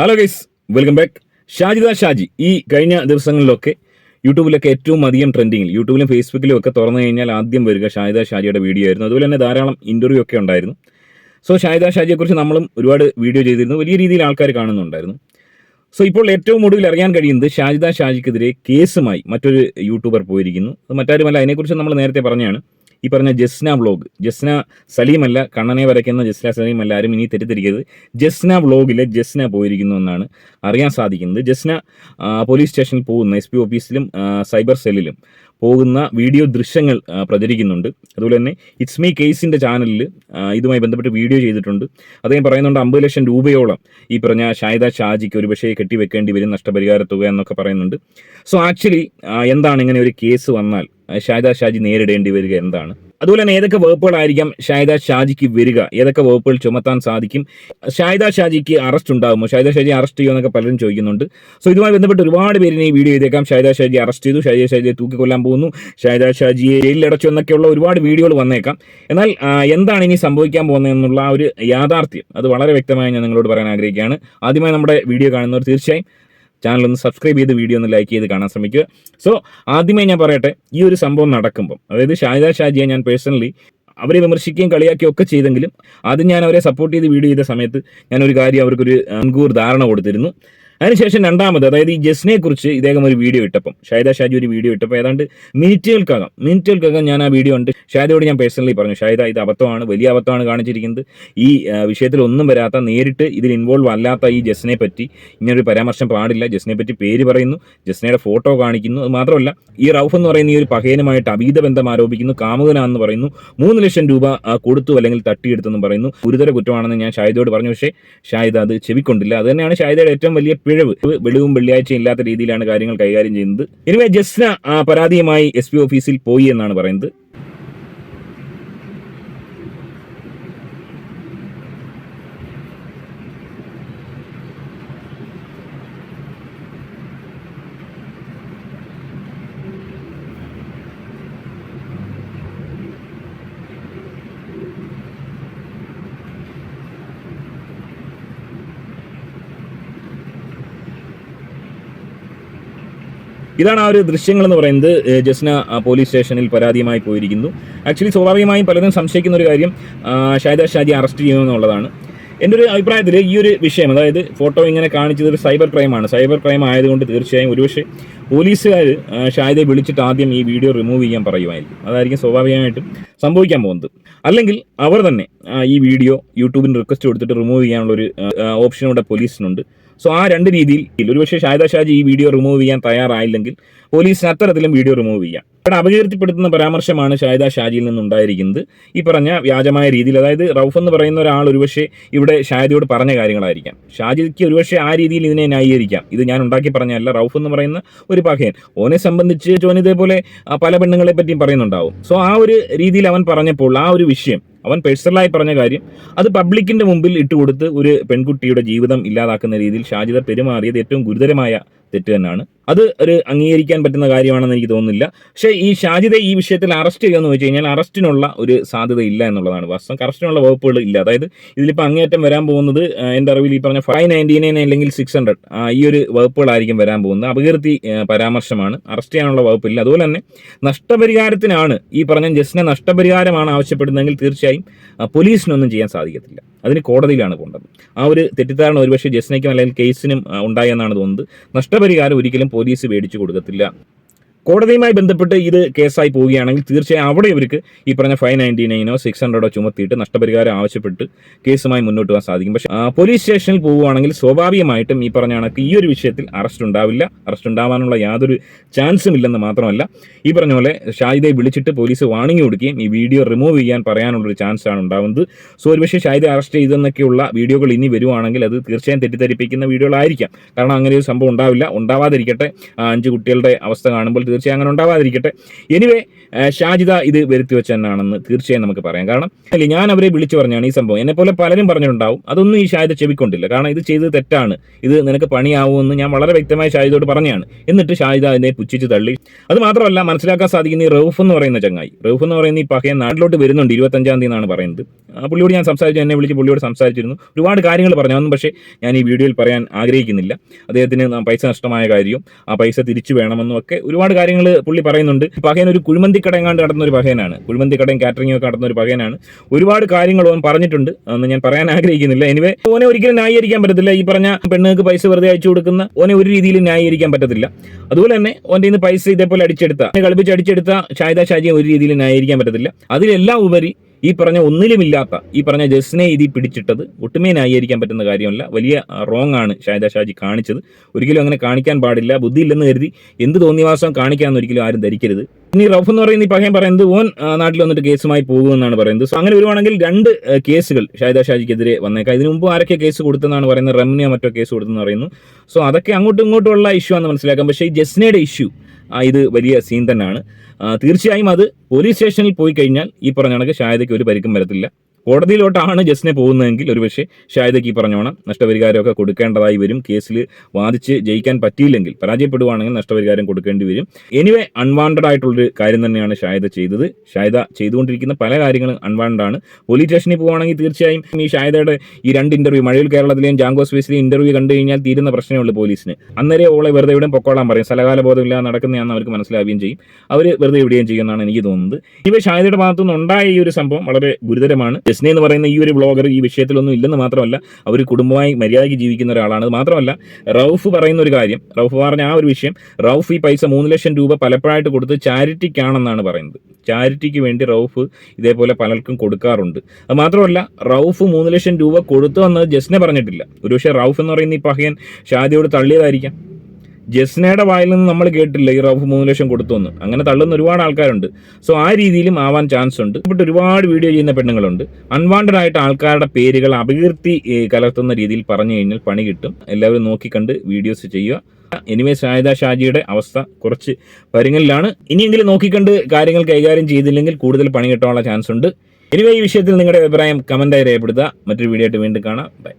Hello guys welcome back Shajida Shaji ഈ കഴിഞ്ഞ ദിവസങ്ങളിലൊക്കെ യൂട്യൂബിലൊക്കെ ഏറ്റവും അധികം ട്രെൻഡിങ്ങിൽ യൂട്യൂബിലും ഫേസ്ബുക്കിലും ഒക്കെ തുറന്നു കഴിഞ്ഞാൽ ആദ്യം വരിക ഷാജിദ ഷാജിയുടെ വീഡിയോ ആയിരുന്നു. അതുപോലെ തന്നെ ധാരാളം ഇന്റർവ്യൂ ഒക്കെ ഉണ്ടായിരുന്നു. സോ ഷാജിദ ഷാജിയെക്കുറിച്ച് നമ്മളും ഒരുപാട് വീഡിയോ ചെയ്തിരുന്നു. വലിയ രീതിയിൽ ആൾക്കാർ കാണുന്നുണ്ടായിരുന്നു. സോ ഇപ്പോൾ ഏറ്റവും ഒടുവിൽ അറിയാൻ കഴിയുന്നത് ഷാജിദ ഷാജിക്കെതിരെ കേസുമായി മറ്റൊരു യൂട്യൂബർ പോയിരിക്കുന്നു. അത് മറ്റാരുമല്ല അതിനെക്കുറിച്ച് നമ്മൾ നേരത്തെ പറഞ്ഞാണ്. ഈ പറഞ്ഞ ജസ്ന വ്ളോഗ് ജസ്ന സലീമല്ല കണ്ണനെ വരയ്ക്കുന്ന ജസ്ന സലീമല്ല ആരും ഇനി തെറ്റിദ്ധരിക്കരുത്. ജസ്ന വ്ളോഗിലെ ജസ്ന പോയിരിക്കുന്നു എന്നാണ് അറിയാൻ സാധിക്കുന്നത്. ജസ്ന പോലീസ് സ്റ്റേഷനിൽ പോകുന്ന എസ് പി ഓഫീസിലും സൈബർ സെല്ലിലും പോകുന്ന വീഡിയോ ദൃശ്യങ്ങൾ പ്രചരിക്കുന്നുണ്ട്. അതുപോലെ തന്നെ ഇറ്റ്സ് മീ കേസിന്റെ ചാനലിൽ ഇതുമായി ബന്ധപ്പെട്ട് വീഡിയോ ചെയ്തിട്ടുണ്ട്. അദ്ദേഹം പറയുന്നുണ്ട് അമ്പത് ലക്ഷം രൂപയോളം ഈ പറഞ്ഞ ഷാഹിദ ഷാജിക്ക് ഒരു പക്ഷേ കെട്ടിവെക്കേണ്ടി വരും നഷ്ടപരിഹാര തുക എന്നൊക്കെ പറയുന്നുണ്ട്. സോ ആക്ച്വലി എന്താണ് ഇങ്ങനെ ഒരു കേസ് വന്നാൽ ഷാഹിദ ഷാജി നേരിടേണ്ടി വരിക എന്താണ് അതുപോലെ തന്നെ ഏതൊക്കെ വകുപ്പുകളായിരിക്കാം ഷാഹിദ ഷാജിക്ക് വരിക? ഏതൊക്കെ വകുപ്പുകൾ ചുമത്താൻ സാധിക്കും? ഷാഹിദ ഷാജിക്ക് അറസ്റ്റ് ഉണ്ടാകുമോ? ഷാഹിദ ഷാജി അറസ്റ്റ് ചെയ്യുമെന്നൊക്കെ പലരും ചോദിക്കുന്നുണ്ട്. സോ ഇതുമായി ബന്ധപ്പെട്ട് ഒരുപാട് പേരിനെ ഈ വീഡിയോ ചെയ്തേക്കാം ഷാഹിദ ഷാജി അറസ്റ്റ് ചെയ്തു. ഷാഹിദ ഷാജിയെ തൂക്കിക്കൊല്ലാൻ പോകുന്നു. ഷാഹിദ ഷാജിയെ ജയിലിലടച്ചു എന്നൊക്കെയുള്ള ഒരുപാട് വീഡിയോകൾ വന്നേക്കാം. എന്നാൽ എന്താണ് ഇനി സംഭവിക്കാൻ പോകുന്നതെന്നുള്ള ആ ഒരു യാഥാർത്ഥ്യം? അത് വളരെ വ്യക്തമായി ഞാൻ നിങ്ങളോട് പറയാൻ ആഗ്രഹിക്കുകയാണ്. ആദ്യമായി നമ്മുടെ വീഡിയോ കാണുന്നവർ തീർച്ചയായും ചാനൽ ഒന്ന് സബ്സ്ക്രൈബ് ചെയ്ത് വീഡിയോ ഒന്ന് ലൈക്ക് ചെയ്ത് കാണാൻ ശ്രമിക്കുക. സോ ആദ്യമേ ഞാൻ പറയട്ടെ ഈ ഒരു സംഭവം നടക്കുമ്പം അതായത് ഷാഹിദ ഷാജിയെ ഞാൻ പേഴ്സണലി അവരെ വിമർശിക്കുകയും കളിയാക്കുകയും ഒക്കെ ചെയ്തെങ്കിലും ആദ്യം ഞാൻ അവരെ സപ്പോർട്ട് ചെയ്ത് വീഡിയോ ചെയ്ത സമയത്ത് ഞാൻ ഒരു കാര്യം അവർക്കൊരു മുൻകൂർ ധാരണ കൊടുത്തിരുന്നു. അതിനുശേഷം രണ്ടാമത് അതായത് ഈ ജസ്നെ കുറിച്ച് ഇദ്ദേഹം ഒരു വീഡിയോ ഇട്ടപ്പം ഷാഹിദ ഷാജു ഒരു വീഡിയോ ഇട്ടപ്പോൾ ഏതാണ്ട് മിനിറ്റുകൾക്കകം മിനിറ്റുകൾക്കകം ഞാൻ ആ വീഡിയോ ഉണ്ട്. ഷാഹിദയോട് ഞാൻ പേഴ്സണലി പറഞ്ഞു ഷാഹിദ ഇത് അബദ്ധമാണ് വലിയ അബദ്ധമാണ് കാണിച്ചിരിക്കുന്നത്. ഈ വിഷയത്തിൽ ഒന്നും വരാത്ത നേരിട്ട് ഇതിൽ ഇൻവോൾവ് അല്ലാത്ത ഈ ജസ്നെ പറ്റി ഇങ്ങനൊരു പരാമർശം പാടില്ല. ജസ്നെ പറ്റി പേര് പറയുന്നു ജസ്നയുടെ ഫോട്ടോ കാണിക്കുന്നു. അത് മാത്രമല്ല ഈ റൌഫ് എന്ന് പറയുന്ന ഈ ഒരു പഹേനുമായിട്ട് അഭീത ബന്ധം ആരോപിക്കുന്നു കാമുകനാണെന്ന് പറയുന്നു മൂന്ന് ലക്ഷം രൂപ കൊടുത്തു അല്ലെങ്കിൽ തട്ടിയെടുത്തെന്ന് പറയുന്നു. ഗുരുതര കുറ്റമാണെന്ന് ഞാൻ ഷാഹിദയോട് പറഞ്ഞു. പക്ഷേ ഷാഹിദ അത് ചെവിക്കൊണ്ടില്ല. അത് തന്നെയാണ് ഷാഹിദയുടെ ഏറ്റവും വലിയ പിഴവ് വെളിവും വെള്ളിയാഴ്ചയും ഇല്ലാത്ത രീതിയിലാണ് കാര്യങ്ങൾ കൈകാര്യം ചെയ്യുന്നത്. എനിവേ ജസ്ന പരാതിയുമായി എസ് ഓഫീസിൽ പോയി എന്നാണ് പറയുന്നത്. ഇതാണ് ആ ഒരു ദൃശ്യങ്ങൾ എന്ന് പറയുന്നത് ജസ്ന പോലീസ് സ്റ്റേഷനിൽ പരാതിയുമായി പോയിരിക്കുന്നു. ആക്ച്വലി സ്വാഭാവികമായും പലരും സംശയിക്കുന്ന ഒരു കാര്യം ഷാഹിദ ഷാജി അറസ്റ്റ് ചെയ്യുമെന്നുള്ളതാണ് എന്റെ ഒരു അഭിപ്രായത്തിൽ ഈ ഒരു വിഷയം അതായത് ഫോട്ടോ ഇങ്ങനെ കാണിച്ചത് ഒരു സൈബർ ക്രൈമാണ്. സൈബർ ക്രൈം ആയതുകൊണ്ട് തീർച്ചയായും ഒരുപക്ഷെ പോലീസുകാർ ഷായതെ വിളിച്ചിട്ട് ആദ്യം ഈ വീഡിയോ റിമൂവ് ചെയ്യാൻ പറയുമായിരിക്കും. അതായിരിക്കും സ്വാഭാവികമായിട്ടും സംഭവിക്കാൻ പോകുന്നത്. അല്ലെങ്കിൽ അവർ തന്നെ ഈ വീഡിയോ യൂട്യൂബിന് റിക്വസ്റ്റ് കൊടുത്തിട്ട് റിമൂവ് ചെയ്യാനുള്ള ഒരു ഓപ്ഷൻ ഇവിടെ പോലീസിനുണ്ട് സോ ആ രണ്ട് രീതിയിൽ ഒരുപക്ഷെ ഷാഹിദ ഷാജി ഈ വീഡിയോ റിമൂവ് ചെയ്യാൻ തയ്യാറായില്ലെങ്കിൽ പോലീസിന് അത്തരത്തിലും വീഡിയോ റിമൂവ് ചെയ്യാം. ഇവിടെ അപകീർത്തിപ്പെടുത്തുന്ന പരാമർശമാണ് ഷാഹിദ ഷാജിയിൽ നിന്നുണ്ടായിരിക്കുന്നത്. ഈ പറഞ്ഞ വ്യാജമായ രീതിയിൽ അതായത് റൌഫ് എന്ന് പറയുന്ന ഒരാൾ ഒരുപക്ഷെ ഇവിടെ ഷാജിയോട് പറഞ്ഞ കാര്യങ്ങളായിരിക്കാം. ഷാജിക്ക് ഒരുപക്ഷെ ആ രീതിയിൽ ഇതിനെ ന്യായീകരിക്കാം. ഇത് ഞാൻ ഉണ്ടാക്കി പറഞ്ഞല്ല റൌഫ് എന്ന് പറയുന്ന ഒരു പകയൻ. ഓനെ സംബന്ധിച്ച് ജോൻ പല പെണ്ണുങ്ങളെ പറ്റിയും പറയുന്നുണ്ടാവും. സോ ആ ഒരു രീതിയിൽ അവൻ പറഞ്ഞപ്പോൾ ആ ഒരു വിഷയം അവൻ പേഴ്സണലായി പറഞ്ഞ കാര്യം അത് പബ്ലിക്കിന്റെ മുമ്പിൽ ഇട്ടുകൊടുത്ത് ഒരു പെൺകുട്ടിയുടെ ജീവിതം ഇല്ലാതാക്കുന്ന രീതിയിൽ ഷാജിദ പെരുമാറിയത് ഏറ്റവും ഗുരുതരമായ തെറ്റ് തന്നെയാണ്. അത് ഒരു അംഗീകരിക്കാൻ പറ്റുന്ന കാര്യമാണെന്ന് എനിക്ക് തോന്നുന്നില്ല. പക്ഷേ ഈ ഷാജിദെ ഈ വിഷയത്തിൽ അറസ്റ്റ് ചെയ്യുമെന്ന് വെച്ച് കഴിഞ്ഞാൽ അറസ്റ്റിനുള്ള ഒരു സാധ്യത ഇല്ല എന്നുള്ളതാണ്. വാസ്തവം അറസ്റ്റിനുള്ള വകുപ്പുകൾ ഇല്ല. അതായത് ഇതിലിപ്പോൾ അങ്ങേയറ്റം വരാൻ പോകുന്നത് എന്റെ അറിവിൽ ഈ പറഞ്ഞ ഫൈവ് നയന്റി നയൻ അല്ലെങ്കിൽ സിക്സ് ഹൺഡ്രഡ് ഈ ഒരു വകുപ്പുകളായിരിക്കും വരാൻ പോകുന്നത്. അപകീർത്തി പരാമർശമാണ്. അറസ്റ്റ് ചെയ്യാനുള്ള വകുപ്പില്ല. അതുപോലെ തന്നെ നഷ്ടപരിഹാരത്തിനാണ് ഈ പറഞ്ഞ ജസ്റ്റിനെ നഷ്ടപരിഹാരമാണ് ആവശ്യപ്പെടുന്നതെങ്കിൽ തീർച്ചയായും പോലീസിനൊന്നും ചെയ്യാൻ സാധിക്കത്തില്ല. അതിന് കോടതിയിലാണ് പോകേണ്ടത് ആ ഒരു തെറ്റിദ്ധാരണ ഒരുപക്ഷെ ജസ്നയ്ക്കും അല്ലെങ്കിൽ കേസിനും ഉണ്ടായെന്നാണ് തോന്നുന്നത്. നഷ്ടപരിഹാരം ഒരിക്കലും പോലീസ് മേടിച്ചു കൊടുക്കത്തില്ല. കോടതിയുമായി ബന്ധപ്പെട്ട് ഇത് കേസായി പോവുകയാണെങ്കിൽ തീർച്ചയായും അവിടെ ഇവർക്ക് ഈ പറഞ്ഞ ഫൈവ് നയന്റി നയനോ സിക്സ് ഹൺഡ്രഡോ ചുമത്തിയിട്ട് നഷ്ടപരിഹാരം ആവശ്യപ്പെട്ട് കേസുമായി മുന്നോട്ട് പോകാൻ സാധിക്കും. പക്ഷേ പോലീസ് സ്റ്റേഷനിൽ പോവുകയാണെങ്കിൽ സ്വാഭാവികമായിട്ടും ഈ പറഞ്ഞ കണക്ക് ഈ ഒരു വിഷയത്തിൽ അറസ്റ്റ് ഉണ്ടാവില്ല. അറസ്റ്റ് ഉണ്ടാവാനുള്ള യാതൊരു ചാൻസും ഇല്ലെന്ന് മാത്രമല്ല ഈ പറഞ്ഞ പോലെ ഷാഹിദയെ വിളിച്ചിട്ട് പോലീസ് വാണിംഗ് കൊടുക്കുകയും ഈ വീഡിയോ റിമൂവ് ചെയ്യാൻ പറയാനുള്ളൊരു ചാൻസ് ആണ് ഉണ്ടാവുന്നത്. സോ ഒരുപക്ഷെ ഷാഹിദെ അറസ്റ്റ് ചെയ്തെന്നൊക്കെയുള്ള വീഡിയോകൾ ഇനി വരുവാണെങ്കിൽ അത് തീർച്ചയായും തെറ്റിദ്ധരിപ്പിക്കുന്ന വീഡിയോകളായിരിക്കാം. കാരണം അങ്ങനെ ഒരു സംഭവം ഉണ്ടാവില്ല. ഉണ്ടാവാതിരിക്കട്ടെ. അഞ്ച് കുട്ടികളുടെ അവസ്ഥ കാണുമ്പോൾ തീർച്ചയായും അങ്ങനെ ഉണ്ടാവാതിരിക്കട്ടെ. എനിവേ ഷാജിദ ഇത് വരുത്തി വെച്ച തന്നെയാണെന്ന് തീർച്ചയായും നമുക്ക് പറയാം. കാരണം അല്ലെങ്കിൽ ഞാൻ അവരെ വിളിച്ചു പറഞ്ഞാണ് ഈ സംഭവം. എന്നെ പോലെ പലരും പറഞ്ഞിട്ടുണ്ടാവും. അതൊന്നും ഈ ഷാജിദ ചെവിക്കൊണ്ടില്ല. കാരണം ഇത് ചെയ്തത് തെറ്റാണ്. ഇത് നിനക്ക് പണിയാവുമെന്ന് ഞാൻ വളരെ വ്യക്തമായി ഷാജിദോട് പറഞ്ഞാണ്. എന്നിട്ട് ഷാജിദ അതിനെ പുച്ഛിച്ച് തള്ളി. അത് മാത്രമല്ല മനസ്സിലാക്കാൻ സാധിക്കുന്ന ഈ റൌഫ് എന്ന് പറയുന്ന ചങ്ങായി. റൌഫ് എന്ന് പറയുന്ന ഈ പഹയ നാട്ടിലോട്ട് വരുന്നുണ്ട് ഇരുപത്തഞ്ചാം തീയതി എന്നാണ് പറയുന്നത്. ആ പുള്ളിയോട് ഞാൻ സംസാരിച്ചു എന്നെ വിളിച്ച് പുള്ളിയോട് സംസാരിച്ചിരുന്നു. ഒരുപാട് കാര്യങ്ങൾ പറഞ്ഞു. അതൊന്നും പക്ഷേ ഞാൻ ഈ വീഡിയോയിൽ പറയാൻ ആഗ്രഹിക്കുന്നില്ല. അദ്ദേഹത്തിന് പൈസ നഷ്ടമായ കാര്യവും ആ പൈസ തിരിച്ചു വേണമെന്നും ഒക്കെ ഒരുപാട് കാര്യങ്ങൾ പുള്ളി പറയുന്നുണ്ട്. പകയൻ ഒരു കുഴിമന്തിക്കട എങ്ങാണ്ട് നടന്ന ഒരു പകയനാണ് കുഴിമന്തിക്കടയും കാറ്ററിംഗ് ഒക്കെ നടന്ന ഒരു പകയനാണ് ഒരുപാട് കാര്യങ്ങൾ ഓൻ പറഞ്ഞിട്ടുണ്ട്. അതൊന്നും ഞാൻ പറയാൻ ആഗ്രഹിക്കുന്നില്ല. എനിവേ ഓനെ ഒരിക്കലും ന്യായീകരിക്കാൻ പറ്റത്തില്ല. ഈ പറഞ്ഞ പെണ്ണുങ്ങൾക്ക് പൈസ വെറുതെ അയച്ചു കൊടുക്കുന്ന ഓനെ ഒരു രീതിയിലും ന്യായീകരിക്കാൻ പറ്റത്തില്ല. അതുപോലെ തന്നെ ഓന്റെ ഇന്ന് പൈസ ഇതേപോലെ അടിച്ചെടുത്ത കളിപ്പിച്ച് അടിച്ചെടുത്ത ഷാഹിദ ഷാജിയെ ഒരു രീതിയിലും ന്യായീകരിക്കാൻ പറ്റത്തില്ല. അതിലെല്ലാം ഉപരി ഈ പറഞ്ഞ ഒന്നിലുമില്ലാത്ത ഈ പറഞ്ഞ ജസ്നെ ഇതി പിടിച്ചിട്ടത് ഒട്ടുമേ ന്യായീകരിക്കാൻ പറ്റുന്ന കാര്യമല്ല. വലിയ റോങ് ആണ് ഷാഹിദ ഷാജി കാണിച്ചത്. ഒരിക്കലും അങ്ങനെ കാണിക്കാൻ പാടില്ല. ബുദ്ധി ബുദ്ധിയില്ലെന്ന് കരുതി എന്ത് തോന്നിവാസം കാണിക്കാമെന്ന് ഒരിക്കലും ആരും ധരിക്കരുത്. ഇനി റഫ് എന്ന് പറയുന്ന ഈ പഹയം പറയുന്നത് ഓൻ നാട്ടിൽ വന്നിട്ട് കേസുമായി പോകുമെന്നാണ് പറയുന്നത്. സോ അങ്ങനെ വരുവാണെങ്കിൽ രണ്ട് കേസുകൾ ഷാഹിദ ഷാജിക്കെതിരെ വന്നേക്കാം. ഇതിനു മുമ്പ് ആരൊക്കെ കേസ് കൊടുത്തെന്നാണ് പറയുന്നത്? റമ്നിയോ മറ്റോ കേസ് കൊടുത്തെന്ന് പറയുന്നു. സോ അതൊക്കെ അങ്ങോട്ടും ഇങ്ങോട്ടുമുള്ള ഇഷ്യൂ ആണെന്ന് മനസ്സിലാക്കാം. പക്ഷേ ഈ ജസ്നയുടെ ഇഷ്യൂ ഇത് വലിയ സീൻ തന്നെയാണ്. തീർച്ചയായും അത് പോലീസ് സ്റ്റേഷനിൽ പോയി കഴിഞ്ഞാൽ ഈ പറഞ്ഞ കണക്ക് ഷായതയ്ക്ക് ഒരു പരിക്കും വരത്തില്ല. കോടതിയിലോട്ടാണ് ജസ്റ്റിനെ പോകുന്നതെങ്കിൽ ഒരുപക്ഷെ ഷാഹിദക്ക് ഈ പറഞ്ഞോണം നഷ്ടപരിഹാരമൊക്കെ കൊടുക്കേണ്ടതായി വരും. കേസിൽ വാദിച്ച് ജയിക്കാൻ പറ്റിയില്ലെങ്കിൽ പരാജയപ്പെടുവാണെങ്കിൽ നഷ്ടപരിഹാരം കൊടുക്കേണ്ടി വരും. എനിവേ അൺവാണ്ടഡ് ആയിട്ടുള്ളൊരു കാര്യം തന്നെയാണ് ഷാഹിദ ചെയ്തത്. ഷാഹിദ ചെയ്തുകൊണ്ടിരിക്കുന്ന പല കാര്യങ്ങളും അൺവാണ്ടഡ് ആണ്. പോലീസ് സ്റ്റേഷനിൽ പോകുകയാണെങ്കിൽ തീർച്ചയായും ഈ ഷാഹിദയുടെ ഈ രണ്ട് ഇന്റർവ്യൂ മഴയിൽ കേരളത്തിലെയും ജാങ്കോ സ്പേസിലെയും ഇന്റർവ്യൂ കണ്ടു കഴിഞ്ഞാൽ തീരുന്ന പ്രശ്നമേ ഉള്ളൂ പോലീസിന്. അന്നേരെ ഓളെ വെറുതെ ഇവിടെ പൊക്കോളാൻ പറയും. സ്ഥലകാല ബോധമില്ലാതെ നടക്കുന്നതാണെന്ന് അവർക്ക് മനസ്സിലാവുകയും ചെയ്യും. അവർ വെറുതെ എവിടെയും ചെയ്യുമെന്നാണ് എനിക്ക് തോന്നുന്നത്. ഇവ ഷാഹിദയുടെ ഭാഗത്തുനിന്ന് ഉണ്ടായ ഈ ഒരു സംഭവം വളരെ ഗുരുതരമാണ്. ജസ്നെ എന്ന് പറയുന്ന ഈ ഒരു ബ്ലോഗർ ഈ വിഷയത്തിലൊന്നും ഇല്ലെന്ന് മാത്രമല്ല അവർ കുടുംബമായി മര്യാദയ്ക്ക് ജീവിക്കുന്ന ഒരാളാണ്. മാത്രമല്ല റൌഫ് പറയുന്ന ഒരു കാര്യം റൌഫ് പറഞ്ഞ ആ ഒരു വിഷയം റൌഫ് ഈ പൈസ മൂന്ന് ലക്ഷം രൂപ പലപ്പോഴായിട്ട് കൊടുത്ത് ചാരിറ്റിക്കാണെന്നാണ് പറയുന്നത്. ചാരിറ്റിക്ക് വേണ്ടി റൌഫ് ഇതേപോലെ പലർക്കും കൊടുക്കാറുണ്ട്. അത് മാത്രമല്ല റൌഫ് മൂന്ന് ലക്ഷം രൂപ കൊടുത്തു വന്നത് ജസ്നെ പറഞ്ഞിട്ടില്ല. ഒരുപക്ഷെ റൌഫ് എന്ന് പറയുന്ന ഈ പഹയൻ ഷാദിയോട് തള്ളിയതായിരിക്കാം. ജസ്നയുടെ വായിൽ നിന്ന് നമ്മൾ കേട്ടില്ല ഈ റൌഫ് മൂന്ന് ലക്ഷം കൊടുത്തു എന്ന് അങ്ങനെ തള്ളുന്ന ഒരുപാട് ആൾക്കാരുണ്ട്. സോ ആ രീതിയിലും ആവാൻ ചാൻസ് ഉണ്ട്. ഇവിടെ ഒരുപാട് വീഡിയോ ചെയ്യുന്ന പെണ്ണുങ്ങളുണ്ട്. അൺവാണ്ടഡ് ആയിട്ട് ആൾക്കാരുടെ പേരുകൾ അപകീർത്തി കലർത്തുന്ന രീതിയിൽ പറഞ്ഞു കഴിഞ്ഞാൽ പണി കിട്ടും. എല്ലാവരും നോക്കിക്കണ്ട് വീഡിയോസ് ചെയ്യുക. എനിവേ ഷാഹിദ ഷാജിയുടെ അവസ്ഥ കുറച്ച് പരുങ്ങലിലാണ് ഇനിയെങ്കിലും നോക്കിക്കണ്ട് കാര്യങ്ങൾ കൈകാര്യം ചെയ്തില്ലെങ്കിൽ കൂടുതൽ പണി കിട്ടാനുള്ള ചാൻസ് ഉണ്ട്. എനിവേ ഈ വിഷയത്തിൽ നിങ്ങളുടെ അഭിപ്രായം കമന്റായി രേഖപ്പെടുത്തുക. മറ്റൊരു വീഡിയോ ആയിട്ട് വീണ്ടും കാണാം. ബൈ